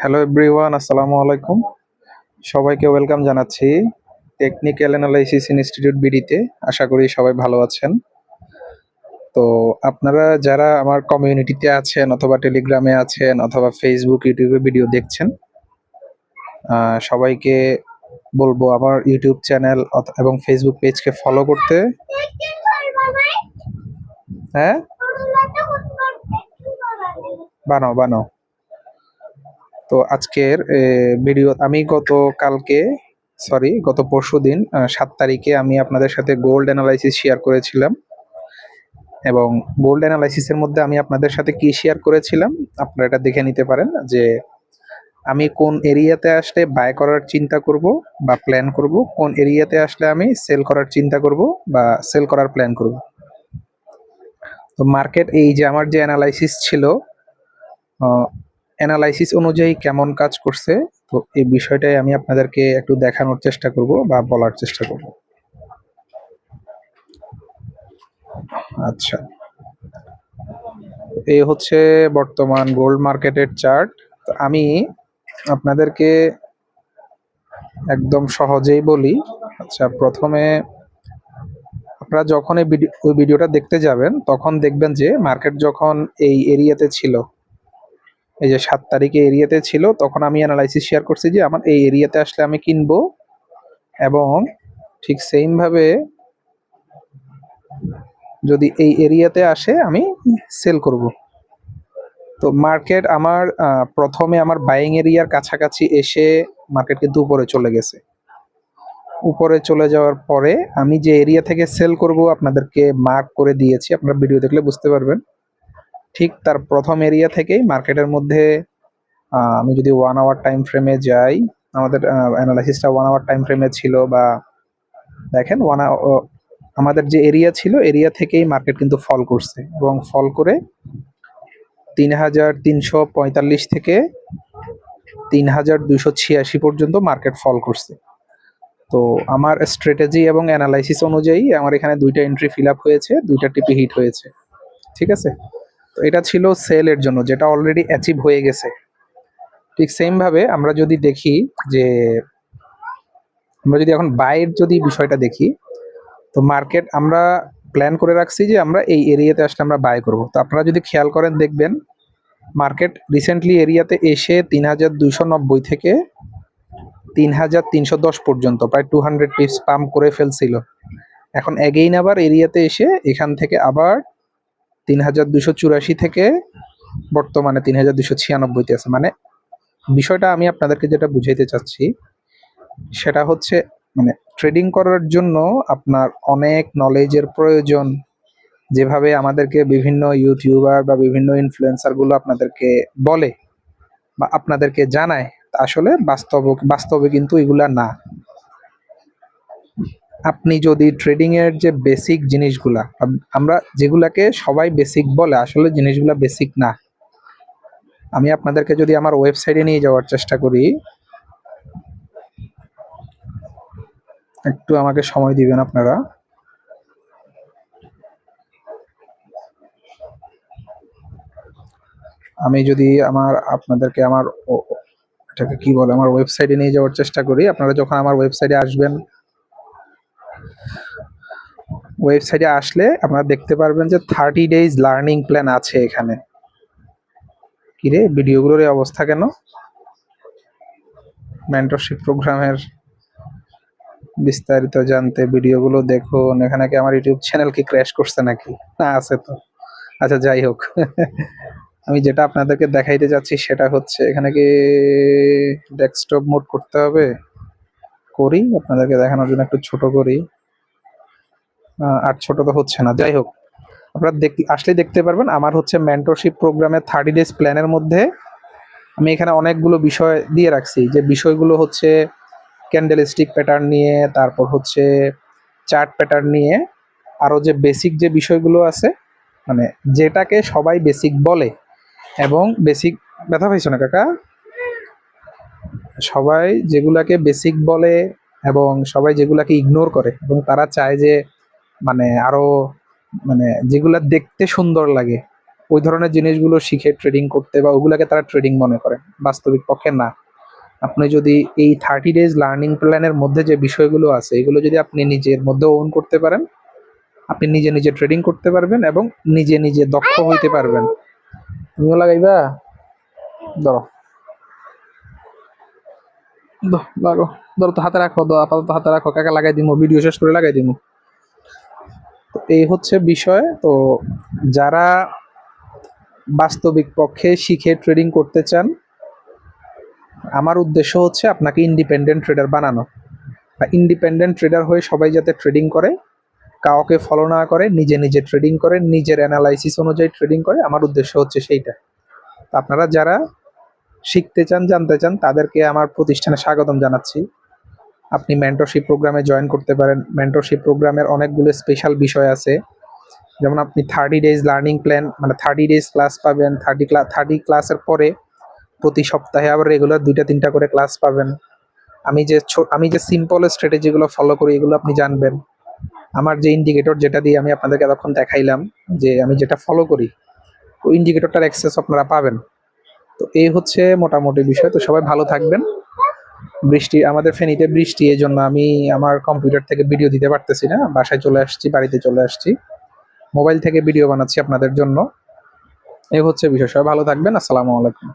Hello everyone আসসালামু আলাইকুম। সবাইকে ওয়েলকাম জানাচ্ছি টেকনিক্যাল অ্যানালাইসিস ইনস্টিটিউট বিডিতে আশা করি সবাই ভালো আছেন। তো আপনারা যারা আমার কমিউনিটিতে আছেন অথবা টেলিগ্রামে আছেন অথবা ফেসবুক ইউটিউবে ভিডিও দেখছেন সবাইকে বলব আমার ইউটিউব চ্যানেল এবং ফেসবুক পেজকে ফলো করতে। হ্যাঁ? বানাও বানাও। তো আজকের ভিডিও আমি গত কালকে সরি গত পরশু দিন সাত তারিখে আমি আপনাদের সাথে গোল্ড অ্যানালাইসিস শেয়ার করেছিলাম। এবং গোল্ড অ্যানালাইসিসের মধ্যে আমি আপনাদের সাথে কি শেয়ার করেছিলাম, আপনারা এটা দেখে নিতে পারেন যে আমি কোন এরিয়াতে আসলে বাই করার চিন্তা করব বা প্ল্যান করব, কোন এরিয়াতে আসলে আমি সেল করার চিন্তা করব বা সেল করার প্ল্যান করব। তো মার্কেট এই যে আমার যে অ্যানালাইসিস ছিল অ্যানালাইসিস অনুযায়ী কেমন কাজ করছে, তো এই বিষয়টাই আমি আপনাদেরকে একটু দেখানোর চেষ্টা করব বা বলার চেষ্টা করব। আচ্ছা। এই হচ্ছে বর্তমান গোল্ড মার্কেটের চার্ট আমি আপনাদেরকে একদম সহজেই বলি আচ্ছা প্রথমে আপনারা যখন এই ভিডিও ওই ভিডিওটা দেখতে যাবেন, তখন দেখবেন যে মার্কেট যখন এই এরিয়াতে ছিল এই যে সাত তারিখে এরিয়াতে ছিল, তখন আমি অ্যানালাইসিস শেয়ার করছি যে আমার এই এরিয়াতে আসলে আমি কিনবো এবং ঠিক সেমভাবে যদি এই এরিয়াতে আসে আমি সেল করব। তো মার্কেট আমার প্রথমে আমার বাইং এরিয়ার কাছাকাছি এসে মার্কেট কিন্তু উপরে চলে গেছে। উপরে চলে যাওয়ার পরে আমি যে এরিয়া থেকে সেল করব আপনাদেরকে মার্ক করে দিয়েছি, আপনারা ভিডিও দেখলে বুঝতে পারবেন। ঠিক তার প্রথম এরিয়া থেকেই মার্কেটের মধ্যে আমি যদি ওয়ান আওয়ার টাইম ফ্রেমে যাই, আমাদের অ্যানালাইসিসটা ওয়ান আওয়ার টাইম ফ্রেমে ছিল বা দেখেন ওয়ান আমাদের যে এরিয়া ছিল এরিয়া থেকেই মার্কেট কিন্তু ফল করছে এবং ফল করে তিন হাজার তিনশো পঁয়তাল্লিশ থেকে তিন হাজার দুশো ছিয়াশি পর্যন্ত মার্কেট ফল করছে। তো আমার স্ট্র্যাটেজি এবং অ্যানালাইসিস অনুযায়ী আমার এখানে দুইটা এন্ট্রি ফিল আপ হয়েছে, দুইটা টিপি হিট হয়েছে। ঠিক আছে? তো এটা ছিল সেলের জন্য, যেটা অলরেডি অ্যাচিভ হয়ে গেছে। ঠিক সেম ভাবে আমরা যদি দেখি যে, আমরা যদি এখন বাইয়ের যদি বিষয়টা দেখি, তো মার্কেট আমরা প্ল্যান করে রাখছি যে আমরা এই এরিয়াতে আসলে আমরা বাই করব। তো আপনারা যদি খেয়াল করেন, দেখবেন মার্কেট রিসেন্টলি এরিয়াতে এসে তিন হাজার দুইশো নব্বই থেকে তিন হাজার তিনশো দশ পর্যন্ত, প্রায় টু হান্ড্রেড পিস পাম্প করে ফেলছিল। এখন এগেইন আবার এরিয়াতে এসে এখান থেকে আবার তিন হাজার দুশো চুরাশি থেকে বর্তমানে তিন হাজার দুশো ছিয়ানব্বইতে আছে। মানে বিষয়টা আমি আপনাদেরকে যেটা বুঝাইতে চাচ্ছি, সেটা হচ্ছে মানে ট্রেডিং করার জন্য আপনার অনেক নলেজের প্রয়োজন। যেভাবে আমাদেরকে বিভিন্ন ইউটিউবার বা বিভিন্ন ইনফ্লুয়েন্সারগুলো আপনাদেরকে বলে বা আপনাদেরকে জানায় আসলে বাস্তব, বাস্তবে কিন্তু এগুলা না। আপনি যদি ট্রেডিং এর যে বেসিক জিনিসগুলা আমরা যেগুলাকে সবাই বেসিক বলে, আসলে জিনিসগুলা বেসিক না। আমি আপনাদেরকে যদি আমার ওয়েবসাইটে নিয়ে যাওয়ার চেষ্টা করি, একটু আমাকে সময় দিবেন আপনারা। আমি যদি আমার, আপনাদেরকে আমার এটাকে কি বলে, আমার ওয়েবসাইটে নিয়ে যাওয়ার চেষ্টা করি, আপনারা যখন আমার ওয়েবসাইটে আসবেন ওয়েবসাইটে আসলে আপনারা দেখতে পারবেন যে থার্টি ডেজ লার্নিং প্ল্যান আছে এখানে। কিরে ভিডিওগুলোর এই অবস্থা কেন? মেন্টরশিপ প্রোগ্রামের বিস্তারিত জানতে ভিডিওগুলো দেখুন। এখানে কি আমার ইউটিউব চ্যানেল কি ক্র্যাশ করছে নাকি? না, আছে তো। আচ্ছা যাই হোক। আমি যেটা আপনাদেরকে দেখাইতে যাচ্ছি সেটা হচ্ছে, এখানে কি ডেস্কটপ মোড করতে হবে? করি, আপনাদেরকে দেখানোর জন্য একটু ছোট করি। আর ছোট তো হচ্ছে না। যাই হোক, আপনারা দেখ আসলে দেখতে পারবেন, আমার হচ্ছে মেন্টরশিপ প্রোগ্রামের থার্টি ডেজ প্ল্যানের মধ্যে আমি এখানে অনেকগুলো বিষয় দিয়ে রাখছি। যে বিষয়গুলো হচ্ছে ক্যান্ডেল স্টিক প্যাটার্ন নিয়ে, তারপর হচ্ছে চার্ট প্যাটার্ন নিয়ে, আরও যে বেসিক যে বিষয়গুলো আছে মানে যেটাকে সবাই বেসিক বলে এবং বেসিক ব্যথা পাইছো না কাকা? সবাই যেগুলাকে বেসিক বলে এবং সবাই যেগুলাকে ইগনোর করে এবং তারা চায় যে মানে আরও মানে যেগুলা দেখতে সুন্দর লাগে ওই ধরনের জিনিসগুলো শিখে ট্রেডিং করতে বা ওগুলোকে তারা ট্রেডিং মনে করে বাস্তবিক পক্ষে না। আপনি যদি এই থার্টি ডেজ লার্নিং প্ল্যানের মধ্যে যে বিষয়গুলো আছে এগুলো যদি আপনি নিজের মধ্যে ওন করতে পারেন আপনি নিজে নিজে ট্রেডিং করতে পারবেন এবং নিজে নিজে দক্ষ হইতে পারবেন। তুমিও লাগাইবা? ধরো। লাগো ধরো। তো হাতে রাখো আপাতত হাতে রাখো কাকা লাগাই দিব ভিডিও শেষ করে লাগাই দিমু। তো এই হচ্ছে বিষয়। তো যারা বাস্তবিক পক্ষে শিখে ট্রেডিং করতে চান, আমার উদ্দেশ্য হচ্ছে আপনাকে ইন্ডিপেন্ডেন্ট ট্রেডার বানানো। বা ইন্ডিপেন্ডেন্ট ট্রেডার হয়ে সবাই যাতে ট্রেডিং করে, কাউকে ফলো না করে, নিজে নিজে ট্রেডিং করে, নিজের অ্যানালাইসিস অনুযায়ী ট্রেডিং করে, আমার উদ্দেশ্য হচ্ছে সেইটা। আপনারা যারা শিখতে চান, জানতে চান, তাদেরকে আমার প্রতিষ্ঠানে স্বাগতম জানাচ্ছি। আপনি মেন্টরশিপ প্রোগ্রামে জয়েন করতে পারেন। মেন্টরশিপ প্রোগ্রামের অনেকগুলো স্পেশাল বিষয় আছে। যেমন আপনি থার্টি ডেজ লার্নিং প্ল্যান মানে থার্টি ডেজ ক্লাস পাবেন। থার্টি ক্লাস থার্টি ক্লাসের পরে প্রতি সপ্তাহে আবার রেগুলার দুইটা, তিনটা করে ক্লাস পাবেন। আমি যে আমি যে সিম্পল স্ট্র্যাটেজিগুলো ফলো করি, এগুলো আপনি জানবেন। আমার যে ইন্ডিকেটর যেটা দিয়ে আমি আপনাদেরকে এতক্ষণ দেখাইলাম, যে আমি যেটা ফলো করি, ওই ইন্ডিকেটরটার অ্যাক্সেস আপনারা পাবেন। তো এই হচ্ছে মোটামুটি বিষয়। তো সবাই ভালো থাকবেন। বৃষ্টি, আমাদের ফেনীতে বৃষ্টি এই জন্য আমি আমার কম্পিউটার থেকে ভিডিও দিতে পারতেছি না। বাসায় চলে আসছি, বাড়িতে চলে আসছি। মোবাইল থেকে ভিডিও বানাচ্ছি আপনাদের জন্য। এই হচ্ছে বিষয়। সবাই ভালো থাকবেন। আসসালামু আলাইকুম।